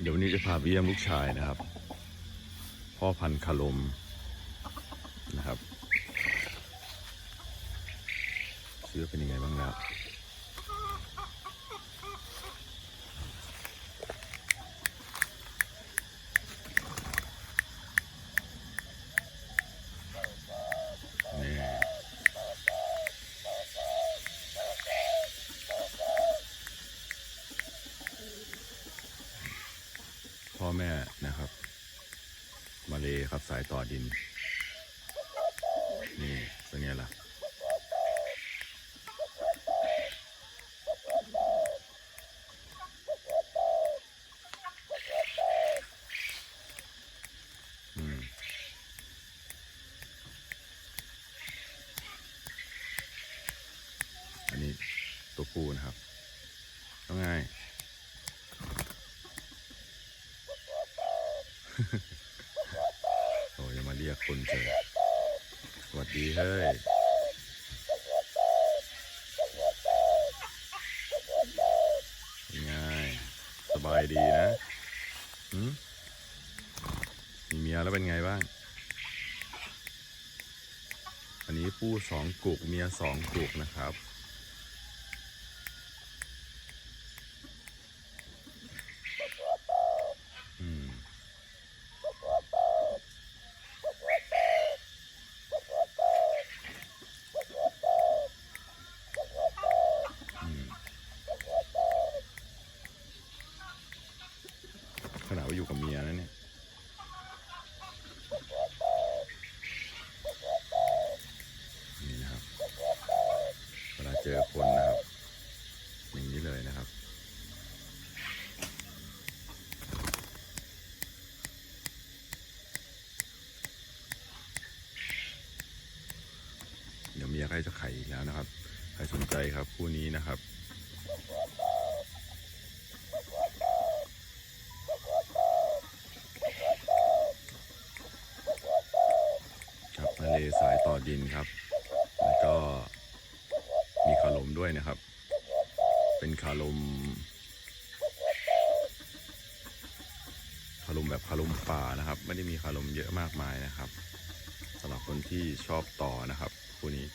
เดี๋ยววันนี้จะพาไปเยี่ยมลูกชายนะครับ พ่อพันธุ์คารมนะครับเชื้อเป็นยังไงบ้างครับ พ่อแม่นะครับ มาเลยครับสายต่อดิน นี่เป็นไงล่ะอืมอันนี้ตัวปูนะครับต้องไง โอ้ยมาเรียกคนเจอสวัสดีเฮ้ยยังไงสบายดีนะหืมมีเมียแล้วเป็นไงบ้าง อันนี้ปู้สองกุกเมียสองกุกนะครับ อืม อืมขนาดว่า อยู่กับเมียนะเนี่ยนี่นะครับเวลาเจอคนนะครับอย่างนี้เลยนะครับเดี๋ยวเมียใกล้จะไข่อีกแล้วนะครับ ใครสนใจครับคู่นี้นะครับครับทะเลสายต่อ ดินครับ แล้วก็มีคาลมด้วยนะครับ เป็นคาลมคาลมแบบคาลมป่านะครับ ไม่ได้มีคาลมเยอะมากมายนะครับสำหรับคนที่ชอบต่อนะครับคู่นี้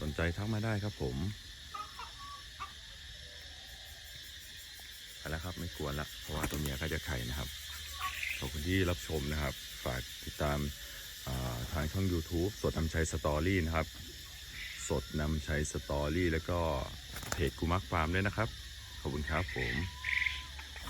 สนใจทักมาได้ครับผมไปแล้วครับไม่กวนละเพราะว่าตัวเมียก็จะไข่นะครับขอบคุณที่รับชมนะครับ ฝากติดตามางช่อง YouTube สดนำชัยสตอรี่นะครับ สดนำชัยสตอรี่แล้วก็เพจกูมักฟาร์มด้วยนะครับ ขอบคุณครับผม